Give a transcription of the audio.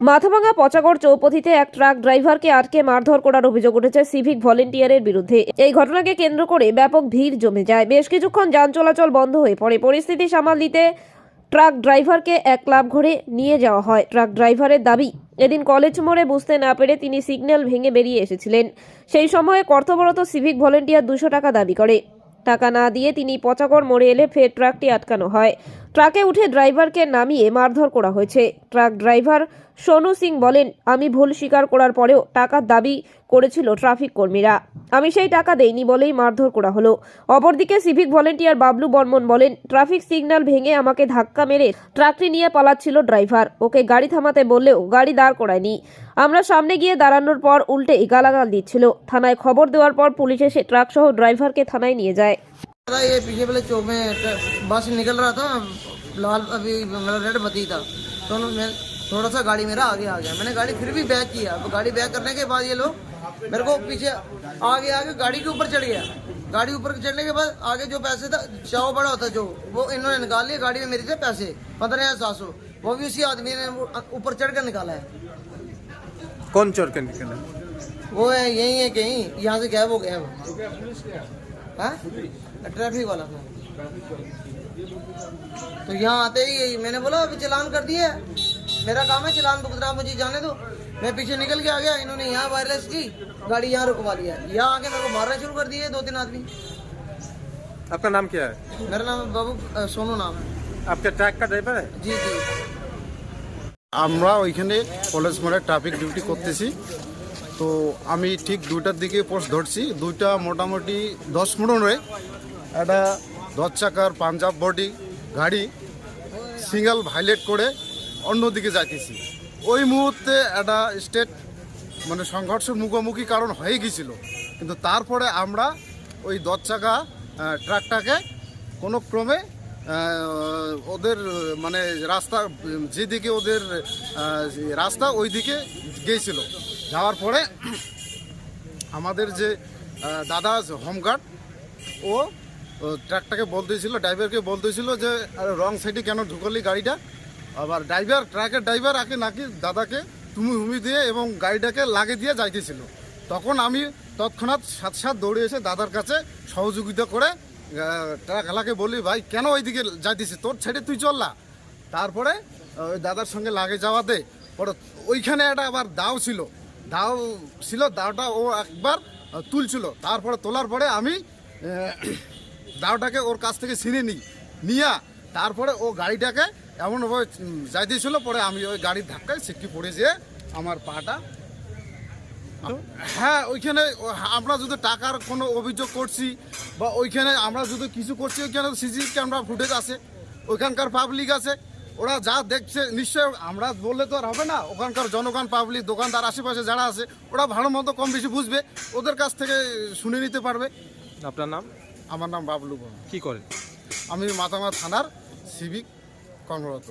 মাথাভাঙা পচাগড় চৌপথিতে এক ট্রাক ড্রাইভারকে আটকে মারধর করার অভিযোগ উঠেছে সিভিক ভলেন্টিয়ারের বিরুদ্ধে। এই ঘটনাকে কেন্দ্র করে ব্যাপক ভিড় জমে যায়। বেশ কিছুক্ষণ যান চলাচল বন্ধ হয়ে পড়ে। পরিস্থিতি সামাল দিতে ট্রাক ড্রাইভারকে এক ক্লাব ঘরে নিয়ে যাওয়া হয়। ট্রাক ড্রাইভারের দাবি, এদিন কলেজ মোড়ে বুঝতে না পেরে তিনি সিগন্যাল ভেঙে বেরিয়ে এসেছিলেন। সেই সময়ে কর্তব্যরত সিভিক ভলেন্টিয়ার দুশো টাকা দাবি করে। টাকা না দিয়ে তিনি পচাগড় মোড়ে এলে ফের ট্রাকটি আটকানো হয়। ট্রাকে উঠে ড্রাইভারকে নামিয়ে মারধর করা হয়েছে। ট্রাক ড্রাইভার সোনু সিং বলেন, আমি ভুল স্বীকার করার পরেও টাকার দাবি করেছিল ট্রাফিক কর্মীরা। আমি সেই টাকা দেইনি বলেই মারধর করা হলো। অপরদিকে সিভিক ভলেন্টিয়ার বাবলু বর্মন বলেন, ট্রাফিক সিগন্যাল ভেঙে আমাকে ধাক্কা মেরে ট্রাকটি নিয়ে পালাচ্ছিল ড্রাইভার। ওকে গাড়ি থামাতে বললেও গাড়ি দাঁড় করায়নি। আমরা সামনে গিয়ে দাঁড়ানোর পর উল্টে গালাগাল দিচ্ছিল। থানায় খবর দেওয়ার পর পুলিশ এসে ট্রাক সহ ড্রাইভারকে থানায় নিয়ে যায়। दादा ये पीछे वाले चौक में बस निकल रहा था लाल अभी मतलब रेड बत्ती था। तो मैं थोड़ा सा गाड़ी मेरा आगे आ गया। मैंने गाड़ी फिर भी बैक किया। गाड़ी बैक करने के बाद ये लोग मेरे को पीछे आगे आगे गाड़ी के ऊपर चढ़ गया। गाड़ी ऊपर चढ़ने के बाद आगे जो पैसे था चाव बड़ा होता जो वो इन्होंने निकाल लिया गाड़ी में मेरे से पैसे। पंद्रह हज़ार सात सौ। वो भी उसी आदमी ने ऊपर चढ़ कर निकाला है। कौन चोर के निकला? वो है यही है कहीं। यहाँ से गैब हो गया? ट्रैफिक वाला था तो यहाँ आते ही मैंने बोला अभी चलान कर दिया है मेरा काम है चलान भुगतना मुझे जाने दो मैं पीछे निकल के आ गया इन्होंने यहाँ वायरलेस की गाड़ी यहाँ रुकवा लिया यहाँ आके मेरे को मारना शुरू कर दिए दो तीन आदमी आपका नाम क्या है मेरा नाम बाबू अ, सोनू नाम है आपका ट्रक का ड्राइवर है जी जी আমরা ওইখানে কলেজ মোড়ে ট্রাফিক ডিউটি করতেছি তো আমি ঠিক দুইটার দিকে পোস্ট ধরছি। দুইটা মোটামুটি দশ মিনিটে একটা দশ চাকার পাঞ্জাব বডি গাড়ি সিঙ্গেল ভাইলেট করে অন্যদিকে যাইতেছি। ওই মুহূর্তে একটা স্টেট মানে সংঘর্ষের মুখোমুখি কারণ হয়ে গিয়েছিল। কিন্তু তারপরে আমরা ওই দশ চাকা ট্রাকটাকে কোনো ক্রমে ওদের মানে রাস্তা, যেদিকে ওদের রাস্তা ওই দিকে গিয়েছিল। যাওয়ার পরে আমাদের যে দাদা হোমগার্ড ও ট্রাকটাকে বলতেছিল ড্রাইভারকে বলতেছিল যে রং সাইডে কেন ঢুকলি গাড়িটা? আবার ড্রাইভার ট্রাকের ড্রাইভার আগে নাকি দাদাকে তুমি হুমি দিয়ে এবং গাড়িটাকে লাগে দিয়ে যাইতেছিল। তখন আমি তৎক্ষণাৎ সাত সাত দৌড়ে এসে দাদার কাছে সহযোগিতা করে আহ, ট্রাক এলাকে বলি ভাই কেন ওইদিকে যাইতেছি? তোর ছেড়ে তুই চললা তারপরে ওই দাদার সঙ্গে লাগে যাওয়াতে পরে ওইখানে একটা আবার দাও ছিল। দাও ছিল দাওটা ও একবার তুলছিল। তারপরে তোলার পরে আমি দাওটাকে ওর কাছ থেকে ছিনে নিই। নিয়া তারপরে ও গাড়িটাকে এমনভাবে উম, যাইতেছিল পরে আমি ওই গাড়ির ধাক্কায় সিটকি পড়ে যেয়ে আমার পাটা হ্যাঁ ওইখানে আমরা যদি টাকার কোনো অভিযোগ করছি বা ওইখানে আমরা যদি কিছু করছি ওইখানে সিসি ক্যামেরা ফুটেজ আছে ওইখানকার পাবলিক আছে ওরা যা দেখছে নিশ্চয় আমরা বললে তো আর হবে না। ওখানকার জনগণ পাবলিক দোকানদার আশেপাশে যারা আছে ওরা ভালো মতো কম বেশি বুঝবে ওদের কাছ থেকে শুনে নিতে পারবে। আপনার নাম? আমার নাম বাবলু বর্মা কি করে আমি মাতামা থানার সিভিক কর্মরত।